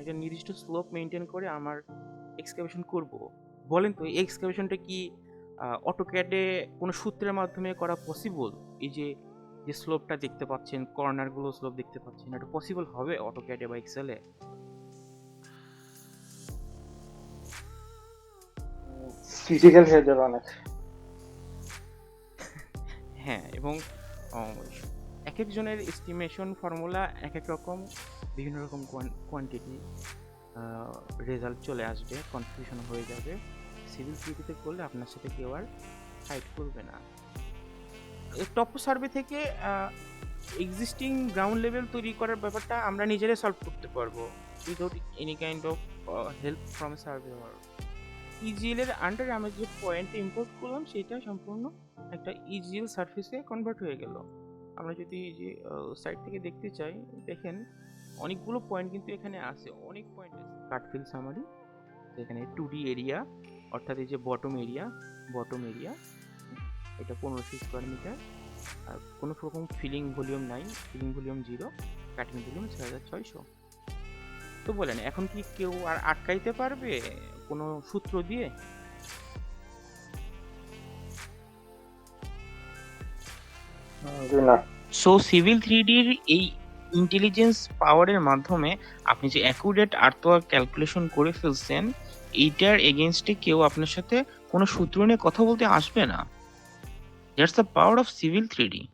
একটা নির্দিষ্ট slope maintain করে আমার এক্সকাভেশন করব। বলেন তো এই এক্সকাভেশনটা কি অটোক্যাডে কোনো সূত্রের মাধ্যমে করা পসিবল এই যে যে স্লোপটা দেখতে পাচ্ছেন কর্নারগুলো স্লোপ দেখতে পাচ্ছেন এটা পসিবল হবে অটোক্যাডে বা এক্সেলে ফিজিক্যাল হয়ে যাবে অনেক। হ্যাঁ এবং এক একজনের এস্টিমেশন ফর্মুলা এক এক রকম। বিভিন্ন রকম কোয়ান্টিটি রেজাল্ট চলে আসবে কনফিউশন হয়ে যাবে। সিভিল সিটিতে করলে আপনার সাথে কেউ আর ফাইট করবে না। টপ সার্ভে থেকে এক্সিস্টিং গ্রাউন্ড লেভেল তৈরি করার ব্যাপারটা আমরা নিজেরাই সলভ করতে পারব। Without any kind of help from survey EGL এর আন্ডারে আমরা যে পয়েন্ট ইম্পোর্ট করলাম, সেটা সম্পূর্ণ একটা ইজিএল সার্ফেসে কনভার্ট হয়ে গেল। আমরা যদি যে সাইড থেকে দেখতে চাই, দেখেন অনেকগুলো পয়েন্ট কিন্তু এখানে আছে অনেক পয়েন্ট আছে। কাটফিল সামারি এখানে টু ডি এরিয়া অর্থাৎ এই যে বটম এরিয়া বটম এরিয়া এটা পনেরোশো স্কোয়ার মিটার আর কোনো রকম ফিলিং ভলিউম নাই filling volume zero cutting volume ছয় হাজার ছয়শো। তো বলেন এখন কি কেউ আর আটকাইতে পারবে কোনো সূত্র দিয়ে? সো সিভিল থ্রিডির এই ইন্টেলিজেন্স পাওয়ারের মাধ্যমে আপনি যে অ্যাকুরেট আর্থওয়ার্ক ক্যালকুলেশন করে ফেলছেন, এইটার এগেনস্টে কেউ আপনার সাথে কোনো সূত্র নিয়ে কথা বলতে আসবে না। That's the power of civil three D